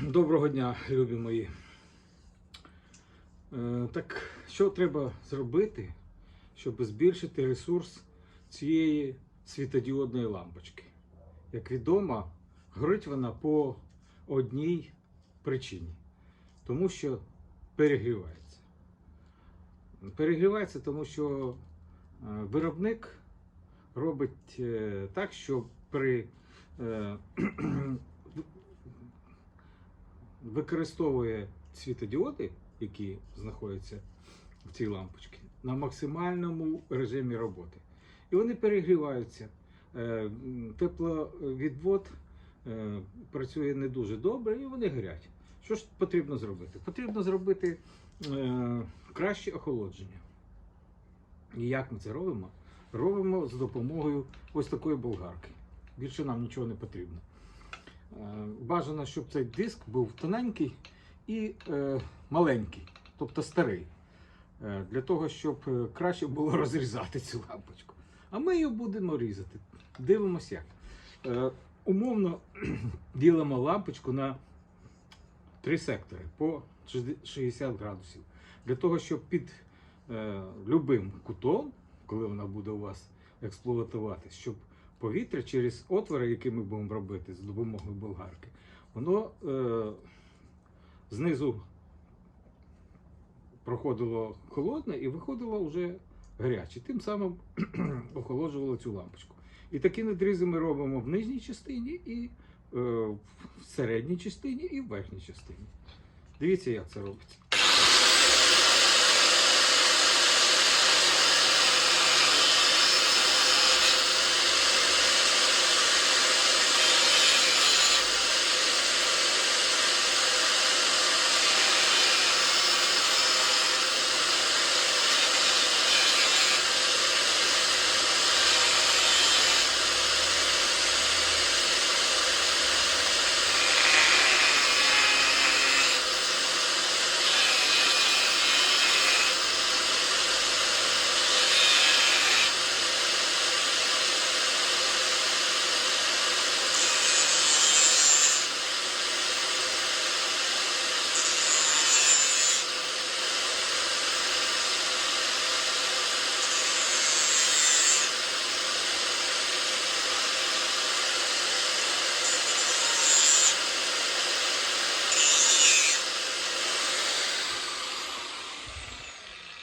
Доброго дня, любі мої. Е, Так що треба зробити, щоб збільшити ресурс цієї світодіодної лампочки? Як відомо, горить вона по одній причині, тому що перегрівається. Перегрівається, тому що е, виробник робить е, так, що при використовує світодіоди, які знаходяться в цій лампочці, на максимальному режимі роботи. І вони перегріваються. Е, Тепловідвод е, працює не дуже добре і вони горять. Що ж потрібно зробити? Потрібно зробити е, краще охолодження. І як ми це робимо? Робимо з допомогою ось такої болгарки. Більше нам нічого не потрібно. Е, Бажано, щоб цей диск був тоненький і е, маленький, тобто старий, е, для того, щоб краще було розрізати цю лампочку. А ми її будемо різати. Дивимося як. Умовно ділимо лампочку на три сектори по 60 градусів. Для того, щоб під е, любим кутом, коли вона буде у вас експлуатуватись, щоб повітря через отвори, які ми будемо робити з допомогою болгарки, воно е, знизу проходило холодне і виходило вже гаряче. Тим самим охолоджувало цю лампочку. І такі надрізи ми робимо в нижній частині, і е, в середній частині, і в верхній частині. Дивіться, як це робиться.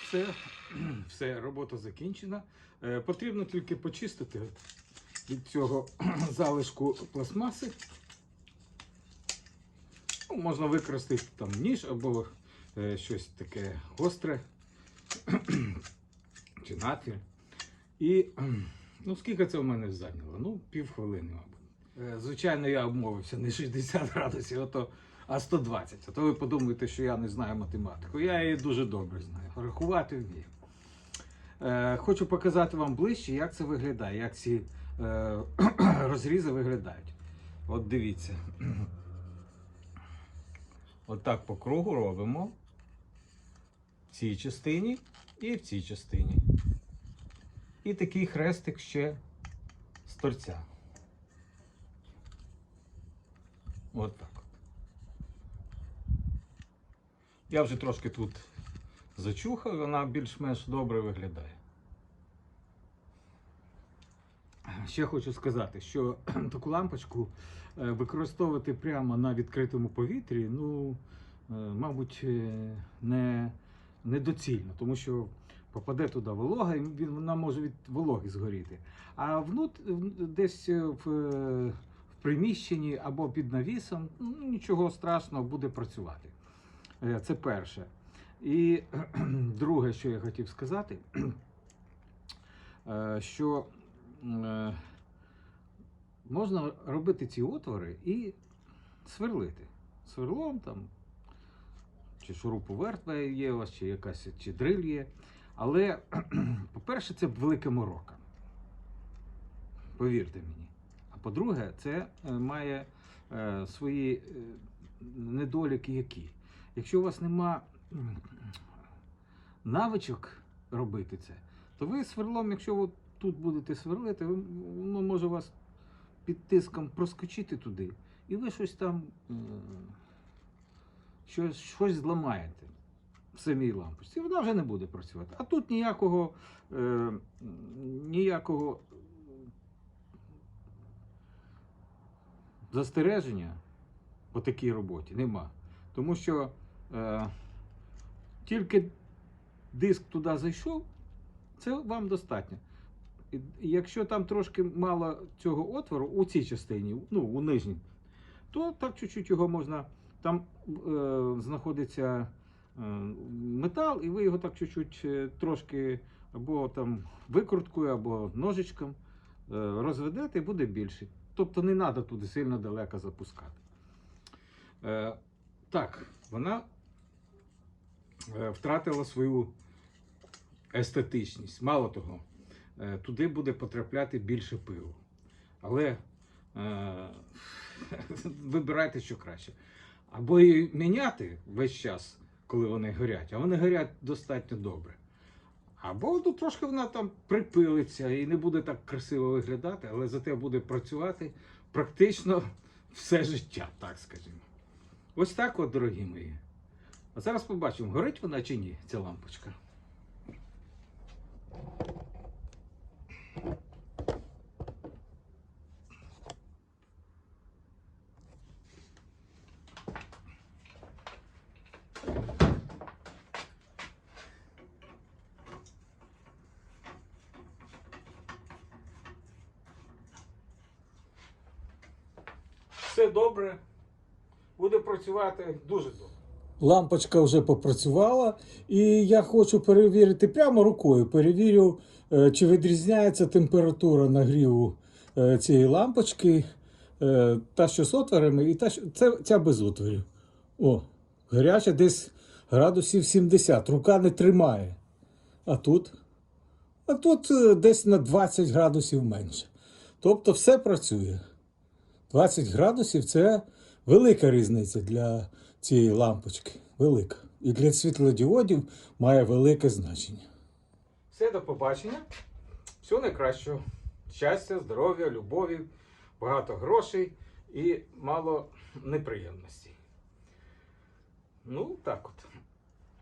Все, все, робота закінчена. Е, потрібно тільки почистити від цього залишку пластмаси. Ну, можна використати там ніж або е, щось таке гостре чи надфіль. І ну, скільки це в мене зайняло? Ну, півхвилини, мабуть. Е, звичайно, я обмовився не 60 градусів, а то а 120. А то ви подумаєте, що я не знаю математику. Я її дуже добре знаю. Рахувати вмію. Е, хочу показати вам ближче, як це виглядає, як ці е, розрізи виглядають. От дивіться. От так по кругу робимо. В цій частині і в цій частині. І такий хрестик ще з торця. От так. от. Я вже трошки тут зачухав, вона більш-менш добре виглядає. Ще хочу сказати, що таку лампочку е, використовувати прямо на відкритому повітрі, ну, е, мабуть, е, не, недоцільно, тому що попаде туди волога, і вона може від вологи згоріти. А внут, десь в, в приміщенні або під навісом, ну, нічого страшного буде працювати. Е, Це перше. І друге, що я хотів сказати, е, що е, можна робити ці отвори і сверлити. Сверлом там, чи шуруповерт є у вас, чи якась чи дриль є. Але, по-перше, це велика морока. Повірте мені. А по-друге, це має свої недоліки які. Якщо у вас нема навичок робити це, то ви сверлом, якщо ви тут будете сверлити, воно може вас під тиском проскочити туди, і ви щось там е, що щось зламаєте в самій лампочці, вона вже не буде працювати. А тут ніякого, е, ніякого застереження по такій роботі нема. Тому що тільки диск туди зайшов, це вам достатньо. Якщо там трошки мало цього отвору у цій частині, ну у нижній, то так чуть-чуть його можна. Там е, знаходиться е, метал, і ви його так чуть-чуть е, трошки або там викруткою, або ножичком е, розведете, і буде більше. Тобто не треба туди сильно далеко запускати. Е, так, вона е, втратила свою естетичність. Мало того, е, туди буде потрапляти більше пилу. Але е, вибирайте, що краще. Або її міняти весь час, коли вони горять, а вони горять достатньо добре. Або ну, трошки вона там припилиться і не буде так красиво виглядати, але зате буде працювати практично все життя, так скажімо. Ось так от, дорогі мої. А зараз побачимо, горить вона чи ні, ця лампочка. Все добре. Буде працювати дуже добре. Лампочка вже попрацювала, і я хочу перевірити прямо рукою. Перевірю, е, чи відрізняється температура нагріву е, цієї лампочки, е, та що з отворами, і та, що це ця без отворів. О, гаряча десь градусів 70. Рука не тримає. А тут? А тут десь на 20 градусів менше. Тобто все працює. 20 градусів це велика різниця для цієї лампочки. Велика. І для світлодіодів має велике значення. Все, до побачення. Всього найкращого. Щастя, здоров'я, любові, багато грошей і мало неприємностей. Ну, так от.